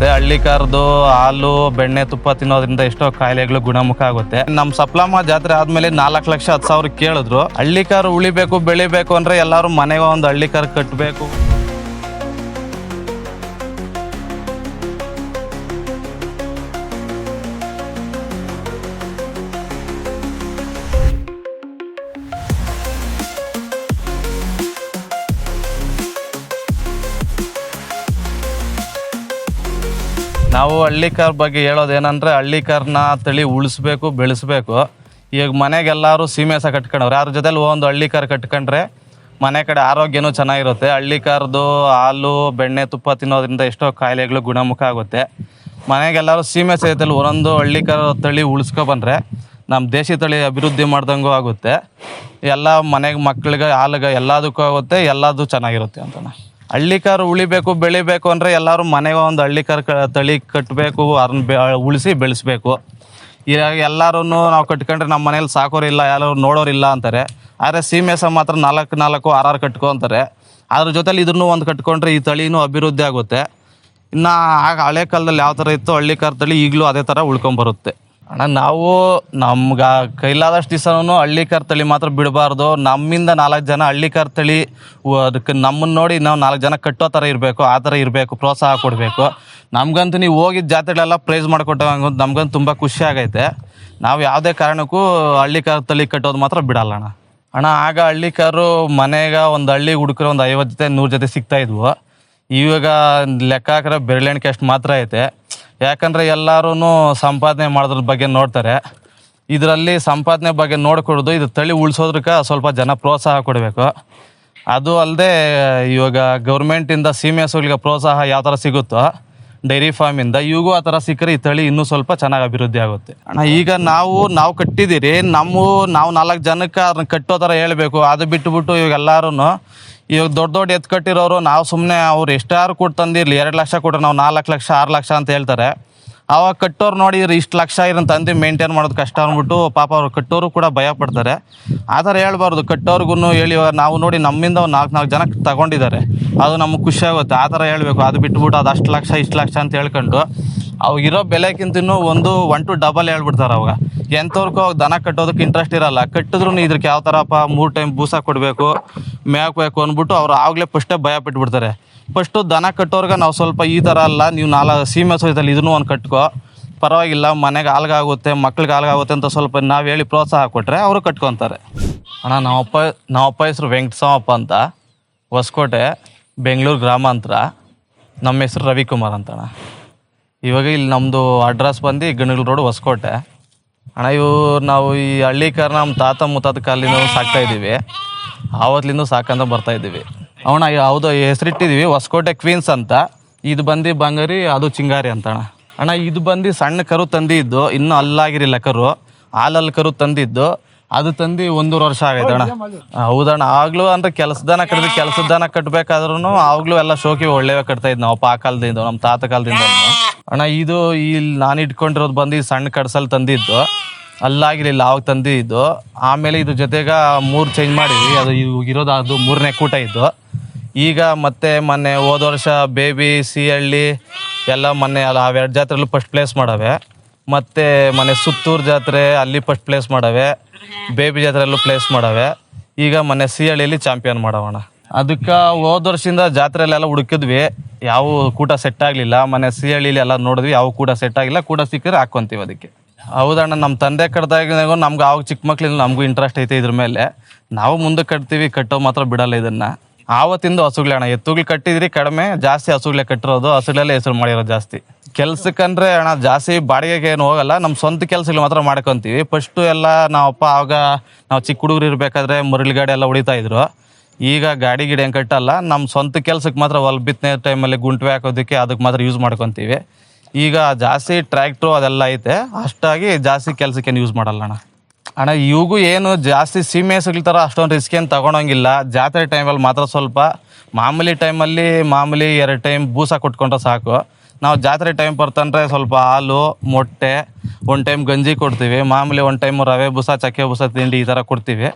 ಮತ್ತೆ ಹಳ್ಳಿ ಕರ್ದು ಹಾಲು, ಬೆಣ್ಣೆ ತುಪ್ಪ ತಿನ್ನೋದ್ರಿಂದ ಎಷ್ಟೋ ಕಾಯಿಲೆಗಳು ಗುಣಮುಖ ಆಗುತ್ತೆ. ನಮ್ಮ ಸಪ್ಲಮ್ಮ ಜಾತ್ರೆ ಆದ್ಮೇಲೆ ನಾಲ್ಕು ಲಕ್ಷ ಹತ್ತು ಸಾವಿರ ಕೇಳಿದ್ರು. ಹಳ್ಳಿ ಕಾರು ಉಳಿಬೇಕು, ಬೆಳಿಬೇಕು ಅಂದ್ರೆ ಎಲ್ಲರೂ ಮನೆಗೆ ಒಂದು ಹಳ್ಳಿ ಕಾರ್ ಕಟ್ಟಬೇಕು ನಾವು ಹಳ್ಳಿ ಕಾರ್ ಬಗ್ಗೆ ಹೇಳೋದೇನಂದ್ರೆ ಹಳ್ಳಿ ಕಾರ್ನ ತಳಿ ಉಳಿಸ್ಬೇಕು, ಬೆಳೆಸ್ಬೇಕು. ಈಗ ಮನೆಗೆ ಎಲ್ಲರೂ ಸೀಮೆಸ ಕಟ್ಕೊಂಡವ್ರೆ. ಯಾರ ಜೊತೆಲಿ ಒಂದು ಹಳ್ಳಿ ಕಾರ್ ಕಟ್ಕೊಂಡ್ರೆ ಮನೆ ಕಡೆ ಆರೋಗ್ಯನೂ ಚೆನ್ನಾಗಿರುತ್ತೆ. ಹಳ್ಳಿ ಕಾರ್ದು ಹಾಲು, ಬೆಣ್ಣೆ, ತುಪ್ಪ ತಿನ್ನೋದ್ರಿಂದ ಎಷ್ಟೋ ಕಾಯಿಲೆಗಳು ಗುಣಮುಖ ಆಗುತ್ತೆ. ಮನೆಗೆಲ್ಲರೂ ಸೀಮೆ ಸಹಿತಲ್ಲಿ ಒಂದೊಂದು ಹಳ್ಳಿಕಾರ ತಳಿ ಉಳಿಸ್ಕೊ ಬಂದರೆ ನಮ್ಮ ದೇಶಿ ತಳಿ ಅಭಿವೃದ್ಧಿ ಮಾಡ್ದಂಗೂ ಆಗುತ್ತೆ. ಎಲ್ಲ ಮನೆಗೆ ಮಕ್ಕಳಿಗೆ ಹಾಲಿಗೆ ಎಲ್ಲದಕ್ಕೂ ಆಗುತ್ತೆ, ಎಲ್ಲದು ಚೆನ್ನಾಗಿರುತ್ತೆ ಅಂತಾನೆ. ಹಳ್ಳಿಕಾರ ಉಳಿಬೇಕು, ಬೆಳಿಬೇಕು ಅಂದರೆ ಎಲ್ಲರೂ ಮನೆಗೆ ಒಂದು ಹಳ್ಳಿಕಾರ ತಳಿ ಕಟ್ಟಬೇಕು ಅದನ್ನ ಬೆ, ಉಳಿಸಿ ಬೆಳೆಸ್ಬೇಕು. ಈಗ ಎಲ್ಲರೂ ನಾವು ಕಟ್ಕೊಂಡ್ರೆ ನಮ್ಮ ಮನೇಲಿ ಸಾಕೋರಿಲ್ಲ ಯಾರು ನೋಡೋರಿಲ್ಲ ಅಂತಾರೆ. ಆದರೆ ಸೀಮೆಸ ಮಾತ್ರ ನಾಲ್ಕು ನಾಲ್ಕು, ಆರು ಕಟ್ಕೊ ಅಂತಾರೆ. ಅದ್ರ ಜೊತೆಲಿ ಇದನ್ನು ಒಂದು ಕಟ್ಕೊಂಡ್ರೆ ಈ ತಳಿನೂ ಅಭಿವೃದ್ಧಿ ಆಗುತ್ತೆ. ಇನ್ನು ಆಗ ಹಳೆ ಕಾಲದಲ್ಲಿ ಯಾವ ಥರ ಇತ್ತು ಹಳ್ಳಿಕಾರ ತಳಿ ಈಗಲೂ ಅದೇ ಥರ ಉಳ್ಕೊಂಬರುತ್ತೆ. ಅಣ್ಣ, ನಾವು ನಮ್ಗೆ ಕೈಲಾದಷ್ಟು ದಿವಸನೂ ಹಳ್ಳಿ ಕಾರ್ ತಳಿ ಮಾತ್ರ ಬಿಡಬಾರ್ದು. ನಮ್ಮಿಂದ ನಾಲ್ಕು ಜನ ಹಳ್ಳಿ ಕಾರ್ ತಳಿ ಅದಕ್ಕೆ ನಮ್ಮನ್ನ ನೋಡಿ ನಾವು ನಾಲ್ಕು ಜನ ಕಟ್ಟೋ ಥರ ಇರಬೇಕು, ಆ ಥರ ಇರಬೇಕು, ಪ್ರೋತ್ಸಾಹ ಕೊಡಬೇಕು. ನಮ್ಗಂತೂ ನೀವು ಹೋಗಿದ್ದ ಜಾತ್ರೆಗಳೆಲ್ಲ ಪ್ರೈಸ್ ಮಾಡಿಕೊಟ್ಟಂಗ ನಮ್ಗಂತೂ ತುಂಬ ಖುಷಿ ಆಗೈತೆ. ನಾವು ಯಾವುದೇ ಕಾರಣಕ್ಕೂ ಹಳ್ಳಿ ಕಾರ್ ತಳಿ ಕಟ್ಟೋದು ಮಾತ್ರ ಬಿಡಲ್ಲ ಅಣ್ಣ. ಅಣ್ಣ, ಆಗ ಹಳ್ಳಿ ಮನೆಗ ಮನೆಗೆ ಒಂದು ಹಳ್ಳಿ ಹುಡುಕ್ರೆ ಒಂದು ಐವತ್ತು ಜೊತೆ, ನೂರು ಜೊತೆ ಸಿಗ್ತಾ ಇದ್ವು. ಇವಾಗ ಲೆಕ್ಕ ಹಾಕಿದ್ರೆ ಬೆರಳೆಣಿಕೆ ಅಷ್ಟು ಮಾತ್ರ ಐತೆ. ಯಾಕಂದರೆ ಎಲ್ಲರೂ ಸಂಪಾದನೆ ಮಾಡೋದ್ರ ಬಗ್ಗೆ ನೋಡ್ತಾರೆ. ಇದರಲ್ಲಿ ಸಂಪಾದನೆ ಬಗ್ಗೆ ನೋಡ್ಕೊಡೋದು ಇದು ತಳಿ ಉಳಿಸೋದಕ್ಕೆ ಸ್ವಲ್ಪ ಜನ ಪ್ರೋತ್ಸಾಹ ಕೊಡಬೇಕು. ಅದು ಅಲ್ಲದೆ ಇವಾಗ ಗೌರ್ಮೆಂಟಿಂದ ಸೀಮೆ ಹಸುಗಳಿಗೆ ಪ್ರೋತ್ಸಾಹ ಯಾವ ಥರ ಸಿಗುತ್ತೋ, ಡೈರಿ ಫಾರ್ಮಿಂದ, ಇವಾಗೂ ಆ ಥರ ಸಿಕ್ಕರೆ ಈ ತಳಿ ಇನ್ನೂ ಸ್ವಲ್ಪ ಚೆನ್ನಾಗಿ ಅಭಿವೃದ್ಧಿ ಆಗುತ್ತೆ. ಅಣ್ಣ, ಈಗ ನಾವು ನಾವು ಕಟ್ಟಿದ್ದೀರಿ, ನಮ್ಮ ನಾವು ನಾಲ್ಕು ಜನಕ್ಕೆ ಅದನ್ನ ಕಟ್ಟೋ ಥರ ಹೇಳಬೇಕು. ಅದು ಬಿಟ್ಟುಬಿಟ್ಟು ಇವಾಗ ಎಲ್ಲರೂ ಇವಾಗ ದೊಡ್ಡ ದೊಡ್ಡ ಎತ್ತು ಕಟ್ಟಿರೋರು, ನಾವು ಸುಮ್ಮನೆ ಅವ್ರು ಎಷ್ಟಾರು ಕೊಟ್ಟು ತಂದಿರಲಿ, ಎರಡು ಲಕ್ಷ ಕೊಟ್ಟರೆ ನಾವು ನಾಲ್ಕು ಲಕ್ಷ, ಆರು ಲಕ್ಷ ಅಂತ ಹೇಳ್ತಾರೆ. ಅವಾಗ ಕಟ್ಟೋರು ನೋಡಿದ್ರೆ ಇಷ್ಟು ಲಕ್ಷ ಇರೋ ತಂದು ಮೇಂಟೈನ್ ಮಾಡೋದು ಕಷ್ಟ ಅಂದ್ಬಿಟ್ಟು ಪಾಪ ಅವ್ರು ಕಟ್ಟೋರು ಕೂಡ ಭಯ ಪಡ್ತಾರೆ. ಆ ಥರ ಹೇಳ್ಬಾರ್ದು ಕಟ್ಟೋರ್ಗು ಹೇಳಿ ನಾವು ನೋಡಿ ನಮ್ಮಿಂದ ಒಂದು ನಾಲ್ಕು ನಾಲ್ಕು ಜನ ತಗೊಂಡಿದ್ದಾರೆ. ಅದು ನಮ್ಗೆ ಖುಷಿ ಆಗುತ್ತೆ. ಆ ಥರ ಹೇಳಬೇಕು. ಅದು ಬಿಟ್ಬಿಟ್ಟು ಅದು ಅಷ್ಟು ಲಕ್ಷ, ಇಷ್ಟು ಲಕ್ಷ ಅಂತ ಹೇಳ್ಕೊಂಡು. ಅವು ಇರೋ ಬೆಲೆಕ್ಕಿಂತ ಒಂದು ಒನ್ ಟು ಡಬಲ್ ಹೇಳ್ಬಿಡ್ತಾರೆ ಅವಾಗ. ಎಂಥವ್ರಿಗೂ ದನ ಕಟ್ಟೋದಕ್ಕೆ ಇಂಟ್ರೆಸ್ಟ್ ಇರಲ್ಲ. ಕಟ್ಟಿದ್ರು ಇದಕ್ಕೆ ಯಾವ ಥರಪ್ಪ ಮೂರು ಟೈಮ್ ಬೂಸ ಕೊಡಬೇಕು ಮೇಯ್ಬೇಕು ಅಂದ್ಬಿಟ್ಟು ಅವ್ರು ಆಗಲೇ ಫಸ್ಟೇ ಭಯ ಬಿಟ್ಬಿಡ್ತಾರೆ ಫಸ್ಟು ದನ ಕಟ್ಟೋರ್ಗೆ ನಾವು ಸ್ವಲ್ಪ ಈ ಥರ ಅಲ್ಲ, ನೀವು ನಾಲ್ಕು ಸೀಮೆ ಸಹಿತಲ್ಲಿ ಇದನ್ನು ಒಂದು ಕಟ್ಕೋ. ಪರವಾಗಿಲ್ಲ, ಮನೆಗೆ ಆಲ್ಗಾಗುತ್ತೆ ಮಕ್ಳಿಗೆ ಆಲ್ಗಾಗುತ್ತೆ ಅಂತ ಸ್ವಲ್ಪ ನಾವು ಹೇಳಿ ಪ್ರೋತ್ಸಾಹ ಕೊಟ್ಟರೆ ಅವರು ಕಟ್ಕೊತಾರೆ. ಅಣ್ಣ ನಮ್ಮಪ್ಪ ನಮ್ಮಪ್ಪ ಹೆಸರು ವೆಂಕಟಸ್ವಾಮಪ್ಪ ಅಂತ. ಹೊಸಕೋಟೆ, ಬೆಂಗಳೂರು ಗ್ರಾಮಾಂತರ. ನಮ್ಮ ಹೆಸರು ರವಿಕುಮಾರ್ ಅಂತ ಅಣ್ಣ ಇವಾಗ ಇಲ್ಲಿ ನಮ್ಮದು ಅಡ್ರೆಸ್ ಬಂದು ಗಣಗಲ್ ರೋಡ್ ಹೊಸಕೋಟೆ. ಅಣ್ಣ, ಇವು ನಾವು ಈ ಹಳ್ಳಿ ಕಾರ್ ನಮ್ಮ ತಾತ ಮುತ್ತಾತ ಕಾಲಿಂದ ಸಾಕ್ತಾ ಇದ್ದೀವಿ. ಆವತ್ತಿಂದ ಸಾಕಂತ ಬರ್ತಾ ಇದ್ದೀವಿ. ಅವಣ ಹೌದು ಹೆಸರಿಟ್ಟಿದ್ದೀವಿ, ಹೊಸಕೋಟೆ ಕ್ವೀನ್ಸ್ ಅಂತ. ಇದು ಬಂದು ಬಂಗಾರಿ, ಅದು ಚಿಂಗಾರಿ ಅಂತ ಅಣ್ಣ. ಅಣ್ಣ, ಇದು ಬಂದು ಸಣ್ಣ ಕರು ತಂದಿದ್ದು, ಇನ್ನೂ ಅಲ್ಲಾಗಿರಿಲ್ಲ ಕರು. ಹಾಲಲ್ಲಿ ಕರು ತಂದಿದ್ದು, ಅದು ತಂದು ಒಂದೂವರೆ ವರ್ಷ ಆಗೈತೆ ಅಣ್ಣ. ಹೌದಣ್ಣ, ಆಗ್ಲೂ ಅಂದ್ರೆ ಕೆಲಸದನ ಕಟ್ಟಿದ್ವಿ ಕೆಲಸದನ ಕಟ್ಟಬೇಕಾದ್ರೂ ಆಗ್ಲೂ ಎಲ್ಲ ಶೋಕಿ ಒಳ್ಳೆಯ ಕಟ್ತಾ ಇದ್ ನಾವು, ಆ ಕಾಲದಿಂದ, ನಮ್ಮ ತಾತ ಕಾಲದಿಂದ. ಅಣ್ಣ, ಇದು ಇಲ್ಲಿ ನಾನು ಇಟ್ಕೊಂಡಿರೋದು ಬಂದು ಸಣ್ಣ ಕಡ್ಸಲ್ಲಿ ತಂದಿದ್ದು. ಅಲ್ಲಾಗಿರಲಿಲ್ಲ, ಅವಾಗ ತಂದಿದ್ದು. ಆಮೇಲೆ ಇದು ಜೊತೆಗೆ ಮೂರು ಚೇಂಜ್ ಮಾಡಿದ್ವಿ. ಅದು ಇರೋದು, ಅದು ಮೂರನೇ ಕೂಟ ಇದ್ದು ಈಗ ಮತ್ತೆ ಮೊನ್ನೆ ಹೋದ ವರ್ಷ ಬೇಬಿ ಸಿ ಹಳ್ಳಿ ಎಲ್ಲ ಮೊನ್ನೆ ಅಲ್ಲ ಅವೆರಡು ಜಾತ್ರೆಲ್ಲೂ ಫಸ್ಟ್ ಪ್ಲೇಸ್ ಮಾಡವೆ. ಮತ್ತೆ ಮೊನ್ನೆ ಸುತ್ತೂರು ಜಾತ್ರೆ ಅಲ್ಲಿ ಫಸ್ಟ್ ಪ್ಲೇಸ್ ಮಾಡವೆ. ಬೇಬಿ ಜಾತ್ರೆಯಲ್ಲೂ ಪ್ಲೇಸ್ ಮಾಡವೆ. ಈಗ ಮೊನ್ನೆ ಸಿ ಹಳ್ಳಿಯಲ್ಲಿ ಚಾಂಪಿಯನ್ ಮಾಡವಣ ಅದಕ್ಕೆ ಹೋದ ವರ್ಷದಿಂದ ಜಾತ್ರೆಯಲ್ಲೆಲ್ಲ ಹುಡುಕಿದ್ವಿ. ಯಾವ ಕೂಟ ಸೆಟ್ ಆಗಲಿಲ್ಲ. ಮನೆ ಸಿ ಹಳ್ಳಿಲಿ ಎಲ್ಲ ನೋಡಿದ್ವಿ, ಯಾವ ಕೂಡ ಸೆಟ್ ಆಗಿಲ್ಲ. ಕೂಡ ಸಿಕ್ಕಿದ್ರೆ ಹಾಕ್ಕೊಂತೀವಿ ಅದಕ್ಕೆ. ಹೌದಣ್ಣ ನಮ್ಮ ತಂದೆ ಕಟ್ದಾಗೂ ನಮ್ಗೆ ಆವಾಗ ಚಿಕ್ಕ ಮಕ್ಳಿಂದ ನಮಗೂ ಇಂಟ್ರೆಸ್ಟ್ ಐತೆ ಇದ್ರ ಮೇಲೆ. ನಾವು ಮುಂದೆ ಕಟ್ತೀವಿ ಕಟ್ಟೋ ಮಾತ್ರ ಬಿಡಲ್ಲ ಇದನ್ನ. ಆವತ್ತಿಂದ ಹಸುಗಳೇ ಅಣ್ಣ. ಎತ್ತುಗಳು ಕಟ್ಟಿದ್ರಿ, ಕಡಿಮೆ. ಜಾಸ್ತಿ ಹಸುಗಳೇ ಕಟ್ಟಿರೋದು, ಹಸುಗಳಲ್ಲೇ ಹೆಸರು ಮಾಡಿರೋದು ಜಾಸ್ತಿ. ಕೆಲ್ಸಕ್ಕಂದ್ರೆ ಅಣ್ಣ, ಜಾಸ್ತಿ ಬಾಡಿಗೆಗೆ ಏನು ಹೋಗಲ್ಲ. ನಮ್ಮ ಸ್ವಂತ ಕೆಲಸಗಳು ಮಾತ್ರ ಮಾಡ್ಕೊತೀವಿ. ಫಸ್ಟು ಎಲ್ಲ ನಾವಪ್ಪ ಆವಾಗ, ನಾವು ಚಿಕ್ಕ ಹುಡುಗರು ಇರಬೇಕಾದ್ರೆ ಮುರಳಿ ಗಾಡಿ ಎಲ್ಲ ಹೊಡಿತಾ ಇದ್ರು. ಈಗ ಗಾಡಿ ಗಿಡ ಏನು ಕಟ್ಟಲ್ಲ ನಮ್ಮ ಸ್ವಂತ ಕೆಲ್ಸಕ್ಕೆ ಮಾತ್ರ ಹೊಲ ಬಿತ್ತನೆ ಟೈಮಲ್ಲಿ ಗುಂಟ್ವೆ ಹಾಕೋದಕ್ಕೆ ಅದಕ್ಕೆ ಮಾತ್ರ ಯೂಸ್ ಮಾಡ್ಕೊತೀವಿ. ಈಗ ಜಾಸ್ತಿ ಟ್ರ್ಯಾಕ್ಟ್ರು ಅದೆಲ್ಲ ಐತೆ, ಅಷ್ಟಾಗಿ ಜಾಸ್ತಿ ಕೆಲಸಕ್ಕೇನು ಯೂಸ್ ಮಾಡಲ್ಲ ಅಣ್ಣ. ಅಣ್ಣ, ಇವಾಗೂ ಏನು ಜಾಸ್ತಿ ಸೀಮೆ ಹಸುಗಳ ಥರ ಅಷ್ಟೊಂದು ರಿಸ್ಕ್ ಏನು ತಗೊಳಂಗಿಲ್ಲ ಜಾತ್ರೆ ಟೈಮಲ್ಲಿ ಮಾತ್ರ ಸ್ವಲ್ಪ, ಮಾಮೂಲಿ ಟೈಮಲ್ಲಿ ಮಾಮೂಲಿ ಎರಡು ಟೈಮ್ ಬೂಸ ಕೊಟ್ಕೊಂಡ್ರೆ ಸಾಕು. ನಾವು ಜಾತ್ರೆ ಟೈಮ್ ಬರ್ತಂದ್ರೆ ಸ್ವಲ್ಪ ಹಾಲು, ಮೊಟ್ಟೆ ಒಂದು ಟೈಮ್ ಗಂಜಿ ಕೊಡ್ತೀವಿ, ಮಾಮೂಲಿ ಒಂದು ಟೈಮ್ ರವೆ ಬುಸ, ಚಕ್ಕೆ ಬುಸ ತಿಂಡಿ ಈ ಥರ ಕೊಡ್ತೀವಿ.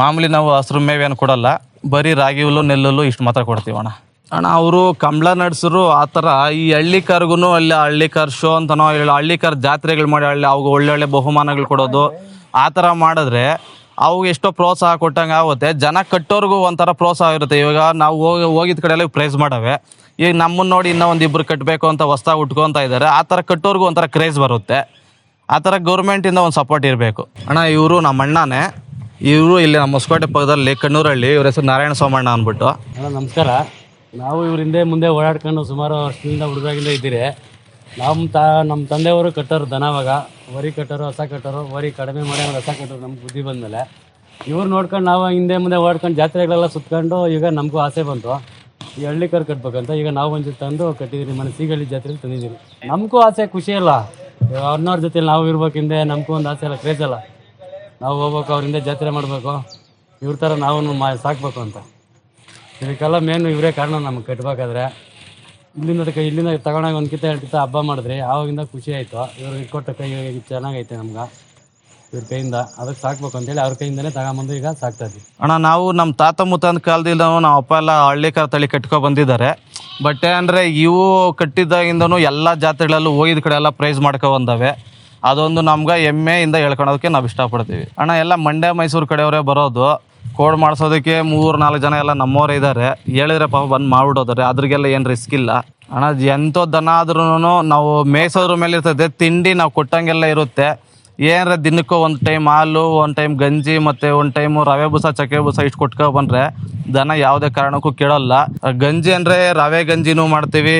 ಮಾಮೂಲಿ ನಾವು ಹಸ್ರು ಮೇವೇನು ಕೊಡಲ್ಲ, ಬರೀ ರಾಗಿ ಹುಲ್ಲು ನೆಲ್ಲುಲ್ಲು ಇಷ್ಟು ಮಾತ್ರ ಕೊಡ್ತೀವಿ ಅಣ್ಣ. ಅಣ್ಣ, ಅವರು ಕಂಬಳ ನಡೆಸರು, ಆ ಥರ ಈ ಹಳ್ಳಿಕಾರ್ಗು ಅಲ್ಲಿ ಹಳ್ಳಿಕಾರ್ ಶೋ ಅಂತನೋ, ಇಲ್ಲ ಹಳ್ಳಿಕಾರ್ ಜಾತ್ರೆಗಳು ಮಾಡಿ ಹಳ್ಳಿ ಅವಾಗ ಒಳ್ಳೊಳ್ಳೆ ಬಹುಮಾನಗಳು ಕೊಡೋದು, ಆ ಥರ ಮಾಡಿದ್ರೆ ಅವು ಎಷ್ಟೋ ಪ್ರೋತ್ಸಾಹ ಕೊಟ್ಟಂಗೆ ಆಗುತ್ತೆ. ಜನ ಕಟ್ಟೋರ್ಗೂ ಒಂಥರ ಪ್ರೋತ್ಸಾಹ ಇರುತ್ತೆ. ಇವಾಗ ನಾವು ಹೋಗಿ, ಹೋಗಿದ ಕಡೆ ಎಲ್ಲ ಪ್ರೈಸ್ ಮಾಡವೆ. ಈಗ ನಮ್ಮನ್ನು ನೋಡಿ ಇನ್ನೂ ಒಂದು ಇಬ್ಬರು ಕಟ್ಟಬೇಕು ಅಂತ ಹೊಸ್ದಾಗಿ ಉಟ್ಕೊತಾ ಇದ್ದಾರೆ ಆ ಥರ ಕಟ್ಟೋರ್ಗೂ ಒಂಥರ ಕ್ರೇಜ್ ಬರುತ್ತೆ. ಆ ಥರ ಗೌರ್ಮೆಂಟಿಂದ ಒಂದು ಸಪೋರ್ಟ್ ಇರಬೇಕು. ಅಣ್ಣ, ಇವರು ನಮ್ಮ ಅಣ್ಣನೇ. ಇವರು ಇಲ್ಲಿ ನಮ್ಮ ಹೊಸಕೋಟೆ ಪಕ್ಕದಲ್ಲಿ ಕಣ್ಣೂರಳ್ಳಿ ಇವ್ರ ಹೆಸರು ನಾರಾಯಣ ಸೋಮಣ್ಣ ಅಂದ್ಬಿಟ್ಟು. ಅಣ್ಣ, ನಮಸ್ಕಾರ. ನಾವು ಇವ್ರ ಹಿಂದೆ ಮುಂದೆ ಓಡಾಡ್ಕೊಂಡು ಸುಮಾರು ವರ್ಷದಿಂದ ಹುಡುಗಾಗಿಂದ ಇದ್ದೀರಿ. ನಮ್ಮ ತಾ ನಮ್ಮ ತಂದೆಯವರು ಕಟ್ಟೋರು ದನವಾಗ ವರಿ ಕಟ್ಟೋರು ಹೊಸ ಕಟ್ಟೋರು, ವರಿ ಕಡಿಮೆ ಮಾಡಿ ಅವ್ರು ಹೊಸ ಕಟ್ಟೋರು ನಮ್ಗೆ ಬುದ್ಧಿ ಬಂದಮೇಲೆ. ಇವ್ರು ನೋಡ್ಕೊಂಡು ನಾವು ಹಿಂದೆ ಮುಂದೆ ಓಡ್ಕೊಂಡು ಜಾತ್ರೆಗಳೆಲ್ಲ ಸುತ್ಕೊಂಡು ಈಗ ನಮಗೂ ಆಸೆ ಬಂತು. ಈ ಹಳ್ಳಿ ಕರ್ ಕಟ್ಬೇಕಂತ ಈಗ ನಾವು ಒಂದು ತಂದು ಕಟ್ಟಿದ್ದೀರಿ ಮನೆ ಸೀಗಳ್ಳಿ ಜಾತ್ರೆಲಿ ತಂದಿದ್ದೀರಿ ನಮಗೂ ಆಸೆ, ಖುಷಿ ಅಲ್ಲ. ಅವ್ರನ್ನವ್ರ ಜೊತೆ ನಾವು ಇರ್ಬೇಕು ಹಿಂದೆ ನಮಗೂ ಒಂದು ಆಸೆ ಎಲ್ಲ ಕ್ರೇಜ್ ಅಲ್ಲ. ನಾವು ಹೋಗ್ಬೇಕು, ಅವ್ರಿಂದ ಜಾತ್ರೆ ಮಾಡಬೇಕು. ಇವ್ರ ಥರ ನಾವು ಮಾ ಸಾಕ್ಬೇಕು ಅಂತ. ಇದಕ್ಕೆಲ್ಲ ಮೇನು ಇವರೇ ಕಾರಣ ನಮ್ಗೆ ಕಟ್ಬೇಕಾದ್ರೆ. ಇಲ್ಲಿಂದ ಇಲ್ಲಿಂದ ತಗೊಂಡಾಗ ಒಂದು ಕಿತ್ತ ಎರಡು ಕಿತ್ತ ಹಬ್ಬ ಮಾಡಿದ್ರಿ, ಆವಾಗಿಂದ ಖುಷಿ ಆಯಿತು. ಇವ್ರಿಗೆ ಕೊಟ್ಟ ಕೈ ಚೆನ್ನಾಗೈತೆ ನಮ್ಗೆ. ಇವ್ರ ಕೈಯಿಂದ ಅದಕ್ಕೆ ಸಾಕ್ಬೇಕು ಅಂತೇಳಿ ಅವ್ರ ಕೈಯಿಂದನೇ ತಗೊಂಬಂದು ಈಗ ಸಾಕ್ತಾ ಇದ್ವಿ. ಅಣ್ಣ, ನಾವು ನಮ್ಮ ತಾತ ಮುತ್ತಂದ ಕಾಲದಿಂದ ನಮ್ಮ ಅಪ್ಪ ಎಲ್ಲ ಹಳ್ಳಿಕಾರ ತಳಿ ಕಟ್ಕೊ ಬಂದಿದ್ದಾರೆ. ಬಟ್ ಅಂದರೆ ಇವು ಕಟ್ಟಿದ್ದಾಗಿಂದನೂ ಎಲ್ಲ ಜಾತ್ರೆಗಳಲ್ಲೂ ಹೋಗಿದ ಕಡೆ ಎಲ್ಲ ಪ್ರೈಸ್ ಮಾಡ್ಕೊ ಬಂದವೆ. ಅದೊಂದು ನಮ್ಗೆ ಹೆಮ್ಮೆಯಿಂದ ಹೇಳ್ಕೊಳೋದಕ್ಕೆ ನಾವು ಇಷ್ಟಪಡ್ತೀವಿ. ಅಣ್ಣ, ಎಲ್ಲ ಮಂಡ್ಯ, ಮೈಸೂರು ಕಡೆಯವರೇ ಬರೋದು. ಕೋಡ್ ಮಾಡಿಸೋದಕ್ಕೆ ಮೂರು ನಾಲ್ಕು ಜನ ಎಲ್ಲ ನಮ್ಮವರೇ ಇದ್ದಾರೆ. ಹೇಳಿದ್ರೆ ಪಾಪ ಬಂದು ಮಾಡ್ಬಿಡೋದಾರೆ. ಅದ್ರಿಗೆಲ್ಲ ಏನು ರಿಸ್ಕ್ ಇಲ್ಲ. ಅಣ್ಣ ಎಂಥ ದನ ಆದ್ರೂ ನಾವು ಮೇಯ್ಸೋದ್ರ ಮೇಲೆ ಇರ್ತದೆ ತಿಂಡಿ ನಾವು ಕೊಟ್ಟಂಗೆಲ್ಲ ಇರುತ್ತೆ. ಏನಾರ ದಿನಕ್ಕೂ ಒಂದು ಟೈಮ್ ಹಾಲು, ಒಂದು ಟೈಮ್ ಗಂಜಿ, ಮತ್ತು ಒಂದು ಟೈಮು ರವೆ ಬುಸ, ಚಕ್ಕೆ ಬೂಸ ಇಷ್ಟು ಕೊಟ್ಕೊ ಬಂದ್ರೆ ದನ ಯಾವುದೇ ಕಾರಣಕ್ಕೂ ಕೇಳಲ್ಲ ಗಂಜಿ ಅಂದರೆ ರವೆ ಗಂಜಿನೂ ಮಾಡ್ತೀವಿ,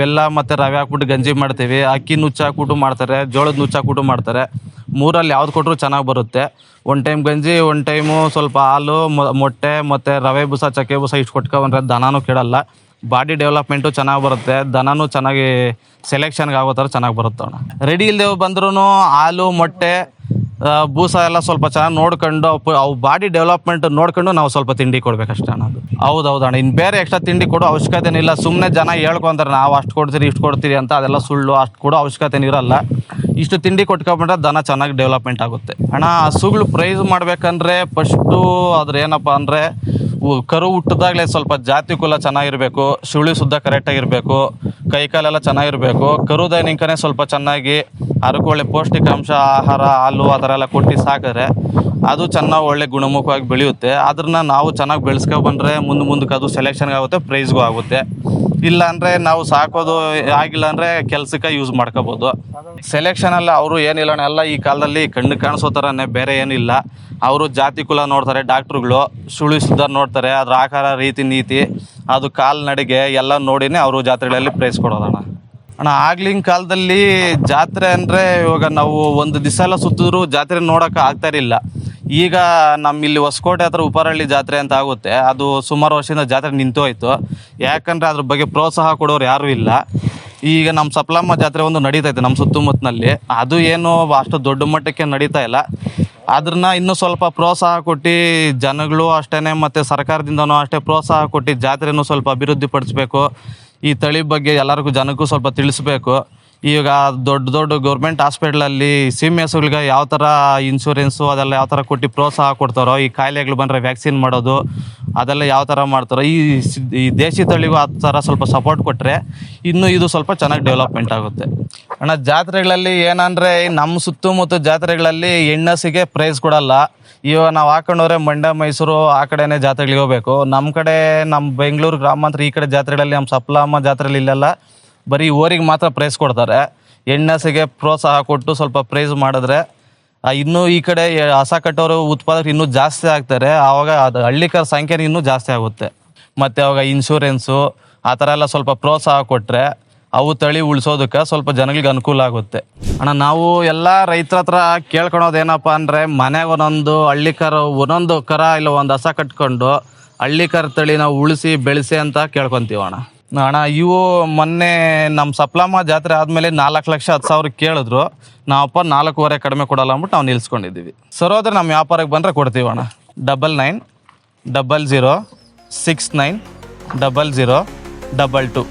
ಬೆಲ್ಲ ಮತ್ತು ರವೆ ಹಾಕ್ಬಿಟ್ಟು ಗಂಜಿ ಮಾಡ್ತೀವಿ. ಅಕ್ಕಿ ನುಚ್ಚು ಹಾಕ್ಬಿಟ್ಟು ಮಾಡ್ತಾರೆ, ಜೋಳದ ನುಚ್ಚು ಹಾಕ್ಬಿಟ್ಟು ಮಾಡ್ತಾರೆ. ಮೂರಲ್ಲಿ ಯಾವ್ದು ಕೊಟ್ಟರು ಚೆನ್ನಾಗಿ ಬರುತ್ತೆ. ಒಂದು ಟೈಮ್ ಗಂಜಿ, ಒಂದು ಟೈಮು ಸ್ವಲ್ಪ ಹಾಲು ಮೊಟ್ಟೆ ಮತ್ತು ರವೆ ಬುಸ, ಚಕ್ಕೆ ಬೂಸ ಇಷ್ಟು ಕೊಟ್ಕೊ ಬಂದ್ರೆ ದನನೂ ಕೇಳಲ್ಲ ಬಾಡಿ ಡೆವಲಪ್ಮೆಂಟು ಚೆನ್ನಾಗಿ ಬರುತ್ತೆ, ದನನೂ ಚೆನ್ನಾಗಿ ಸೆಲೆಕ್ಷನ್ಗೆ ಆಗೋ ಥರ ಚೆನ್ನಾಗಿ ಬರುತ್ತೆ ಅಣ್ಣ ರೆಡಿ ಇಲ್ಲದೆ ಬಂದ್ರೂ ಹಾಲು, ಮೊಟ್ಟೆ ಬೂಸ ಎಲ್ಲ ಸ್ವಲ್ಪ ಚೆನ್ನಾಗಿ ನೋಡ್ಕೊಂಡು ಅವು ಬಾಡಿ ಡೆವಲಪ್ಮೆಂಟ್ ನೋಡ್ಕೊಂಡು ನಾವು ಸ್ವಲ್ಪ ತಿಂಡಿ ಕೊಡ್ಬೇಕಷ್ಟೇ ಅಣ್ಣ ಅದು. ಹೌದು ಹೌದು ಅಣ್ಣ ಇನ್ನು ಬೇರೆ ಎಕ್ಸ್ಟ್ರಾ ತಿಂಡಿ ಕೊಡೋ ಅವಶ್ಯಕತೆ ಇಲ್ಲ. ಸುಮ್ಮನೆ ಜನ ಹೇಳ್ಕೊಂತಾರೆ, ನಾವು ಅಷ್ಟು ಕೊಡ್ತೀರಿ, ಇಷ್ಟು ಕೊಡ್ತೀರಿ ಅಂತ ಅದೆಲ್ಲ ಸುಳ್ಳು, ಅಷ್ಟು ಕೊಡೋ ಅವಶ್ಯಕತೆ ಇರಲ್ಲ. ಇಷ್ಟು ತಿಂಡಿ ಕೊಟ್ಕೊಂಬಿಟ್ರೆ ದನ ಚೆನ್ನಾಗಿ ಡೆವಲಪ್ಮೆಂಟ್ ಆಗುತ್ತೆ. ಅಣ್ಣ ಹಸುಗಳು ಪ್ರೈಸ್ ಮಾಡಬೇಕಂದ್ರೆ ಫಸ್ಟು ಅದ್ರ ಏನಪ್ಪ ಅಂದರೆ ಕರು ಹುಟ್ಟಿದಾಗಲೇ ಸ್ವಲ್ಪ ಜಾತಿ ಕುಲ ಚೆನ್ನಾಗಿರಬೇಕು ಸುಳಿ ಸುದ್ದ ಕರೆಕ್ಟಾಗಿರಬೇಕು ಕೈಕಾಲೆಲ್ಲ ಚೆನ್ನಾಗಿರಬೇಕು. ಕರುದೈನಿಕನೇ ಸ್ವಲ್ಪ ಚೆನ್ನಾಗಿ ಅದಕ್ಕೆ ಒಳ್ಳೆ ಪೌಷ್ಟಿಕಾಂಶ, ಆಹಾರ, ಹಾಲು ಆ ಥರ ಎಲ್ಲ ಕೊಟ್ಟು ಸಾಕಿದ್ರೆ ಅದು ಚೆನ್ನಾಗಿ ಒಳ್ಳೆ ಗುಣಮುಖವಾಗಿ ಬೆಳೆಯುತ್ತೆ. ಅದನ್ನ ನಾವು ಚೆನ್ನಾಗಿ ಬೆಳೆಸ್ಕೊ ಬಂದರೆ ಮುಂದೆ ಮುಂದಕ್ಕೆ ಅದು ಸೆಲೆಕ್ಷನ್ಗಾಗುತ್ತೆ ಪ್ರೈಸ್ಗೂ ಆಗುತ್ತೆ. ಇಲ್ಲ ಅಂದರೆ ನಾವು ಸಾಕೋದು ಆಗಿಲ್ಲ ಅಂದರೆ ಕೆಲ್ಸಕ್ಕೆ ಯೂಸ್ ಮಾಡ್ಕೋಬೋದು. ಅಲ್ಲ, ಅವರು ಏನಿಲ್ಲ ಎಲ್ಲ ಈ ಕಾಲದಲ್ಲಿ ಕಣ್ಣು ಕಾಣಿಸೋ ಥರನೇ ಬೇರೆ ಏನಿಲ್ಲ. ಅವರು ಜಾತಿ ಕುಲ ನೋಡ್ತಾರೆ, ಡಾಕ್ಟ್ರುಗಳು ಸುಳಿ ಸುದ್ದ ನೋಡ್ತಾರೆ, ಅದ್ರ ಆಕಾರ, ರೀತಿ, ನೀತಿ, ಅದು ಕಾಲ್ ನಡಿಗೆ ಎಲ್ಲ ನೋಡಿನೇ ಅವರು ಜಾತ್ರೆಗಳಲ್ಲಿ ಪ್ರೈಸ್ ಕೊಡೋದಣ್ಣ. ಅಣ್ಣ ಆಗ್ಲಿನ ಕಾಲದಲ್ಲಿ ಜಾತ್ರೆ ಅಂದರೆ ಇವಾಗ ನಾವು ಒಂದು ದಿವಸ ಎಲ್ಲ ಸುತ್ತಿದ್ರು ಜಾತ್ರೆ ನೋಡೋಕೆ ಆಗ್ತಾ ಇರಲಿಲ್ಲ. ಈಗ ನಮ್ಮ ಇಲ್ಲಿ ಹೊಸಕೋಟೆ ಹತ್ರ ಉಪರಳ್ಳಿ ಜಾತ್ರೆ ಅಂತ ಆಗುತ್ತೆ. ಅದು ಸುಮಾರು ವರ್ಷದಿಂದ ಜಾತ್ರೆ ನಿಂತು ಹೋಯ್ತು. ಯಾಕಂದರೆ ಅದ್ರ ಬಗ್ಗೆ ಪ್ರೋತ್ಸಾಹ ಕೊಡೋರು ಯಾರೂ ಇಲ್ಲ. ಈಗ ನಮ್ಮ ಸಪ್ಲಮ್ಮ ಜಾತ್ರೆ ಒಂದು ನಡೀತೈತೆ ನಮ್ಮ ಸುತ್ತಮುತ್ತಲಿನಲ್ಲಿ ಅದು ಏನು ಅಷ್ಟು ದೊಡ್ಡ ಮಟ್ಟಕ್ಕೆ ನಡೀತಾ ಇಲ್ಲ. ಅದನ್ನ ಇನ್ನೂ ಸ್ವಲ್ಪ ಪ್ರೋತ್ಸಾಹ ಕೊಟ್ಟು ಜನಗಳು ಅಷ್ಟೇ ಮತ್ತು ಸರ್ಕಾರದಿಂದನೂ ಅಷ್ಟೇ ಪ್ರೋತ್ಸಾಹ ಕೊಟ್ಟು ಜಾತ್ರೆನೂ ಸ್ವಲ್ಪ ಅಭಿವೃದ್ಧಿಪಡಿಸ್ಬೇಕು. ಈ ತಳಿ ಬಗ್ಗೆ ಎಲ್ಲರಿಗೂ ಜನಕ್ಕೂ ಸ್ವಲ್ಪ ತಿಳಿಸ್ಬೇಕು. ಈಗ ದೊಡ್ಡ ದೊಡ್ಡ ಗೌರ್ಮೆಂಟ್ ಹಾಸ್ಪಿಟ್ಲಲ್ಲಿ ಸೀಮೆ ಹಸುಗಳಿಗೆ ಯಾವ ಥರ ಇನ್ಶೂರೆನ್ಸು ಅದೆಲ್ಲ ಯಾವ ಥರ ಕೊಟ್ಟು ಪ್ರೋತ್ಸಾಹ ಕೊಡ್ತಾರೋ, ಈ ಕಾಯಿಲೆಗಳು ಬಂದರೆ ವ್ಯಾಕ್ಸಿನ್ ಮಾಡೋದು, ಅದೆಲ್ಲ ಯಾವ ಥರ ಮಾಡ್ತಾರೋ, ಈ ಈ ದೇಶಿ ತಳಿಗೂ ಆ ಥರ ಸ್ವಲ್ಪ ಸಪೋರ್ಟ್ ಕೊಟ್ಟರೆ ಇನ್ನೂ ಇದು ಸ್ವಲ್ಪ ಚೆನ್ನಾಗಿ ಡೆವಲಪ್ಮೆಂಟ್ ಆಗುತ್ತೆ. ಅಣ್ಣ, ಜಾತ್ರೆಗಳಲ್ಲಿ ಏನಂದರೆ ನಮ್ಮ ಸುತ್ತಮುತ್ತ ಜಾತ್ರೆಗಳಲ್ಲಿ ಹೆಣ್ಣಸಿಗೆ ಪ್ರೈಸ್ ಕೊಡಲ್ಲ. ಇವಾಗ ನಾವು ಹಾಕೊಂಡವ್ರೆ ಮಂಡ್ಯ, ಮೈಸೂರು ಆ ಕಡೆನೇ ಜಾತ್ರೆಗಳಿಗೆ ಹೋಗ್ಬೇಕು. ನಮ್ಮ ಕಡೆ ನಮ್ಮ ಬೆಂಗಳೂರು ಗ್ರಾಮಾಂತರ ಈ ಕಡೆ ಜಾತ್ರೆಗಳಲ್ಲಿ ನಮ್ಮ ಸಪ್ಲಮ್ಮ ಜಾತ್ರೆಯಲ್ಲಿ ಇಲ್ಲೆಲ್ಲ. ಬರೀ ಓರಿಗೆ ಮಾತ್ರ ಪ್ರೈಸ್ ಕೊಡ್ತಾರೆ. ಹೆಣ್ಣಸಿಗೆ ಪ್ರೋತ್ಸಾಹ ಕೊಟ್ಟು ಸ್ವಲ್ಪ ಪ್ರೈಸ್ ಮಾಡಿದ್ರೆ ಇನ್ನೂ ಈ ಕಡೆ ಹಸ ಕಟ್ಟೋರು ಉತ್ಪಾದಕರು ಇನ್ನೂ ಜಾಸ್ತಿ ಆಗ್ತಾರೆ. ಆವಾಗ ಅದು ಹಳ್ಳಿಕರ ಸಂಖ್ಯೆ ಇನ್ನೂ ಜಾಸ್ತಿ ಆಗುತ್ತೆ. ಮತ್ತು ಅವಾಗ ಇನ್ಶೂರೆನ್ಸು ಆ ಥರ ಎಲ್ಲ ಸ್ವಲ್ಪ ಪ್ರೋತ್ಸಾಹ ಕೊಟ್ಟರೆ ಅವು ತಳಿ ಉಳಿಸೋದಕ್ಕೆ ಸ್ವಲ್ಪ ಜನಗಳಿಗೆ ಅನುಕೂಲ ಆಗುತ್ತೆ. ಅಣ್ಣ, ನಾವು ಎಲ್ಲ ರೈತರ ಹತ್ರ ಕೇಳ್ಕೊಳೋದು ಏನಪ್ಪ ಅಂದರೆ, ಮನೆಗೆ ಒಂದೊಂದು ಹಳ್ಳಿಕರ, ಒಂದೊಂದು ಕರ ಇಲ್ಲ, ಒಂದು ಹಸ ಕಟ್ಕೊಂಡು ಹಳ್ಳಿಕರ ತಳಿ ನಾವು ಉಳಿಸಿ, ಬೆಳೆಸಿ ಅಂತ ಕೇಳ್ಕೊತೀವಿ ಅಣ್ಣ ಅಣ್ಣ, ಇವು ಮೊನ್ನೆ ನಮ್ಮ ಸಪ್ಲಮ್ಮ ಜಾತ್ರೆ ಆದಮೇಲೆ ನಾಲ್ಕು ಲಕ್ಷ ಹತ್ತು ಸಾವಿರ ಕೇಳಿದ್ರು. ನಾವಪ್ಪ ನಾಲ್ಕೂವರೆ ಕಡಿಮೆ ಕೊಡಲ್ಲ ಅಂದ್ಬಿಟ್ಟು ನಾವು ನಿಲ್ಸ್ಕೊಂಡಿದ್ದೀವಿ ಸರ್ ಹೋದ್ರೆ ನಮ್ಮ ವ್ಯಾಪಾರಕ್ಕೆ ಬಂದರೆ ಕೊಡ್ತೀವಿ ಅಣ್ಣ. Double nine, double zero six nine, double zero double two.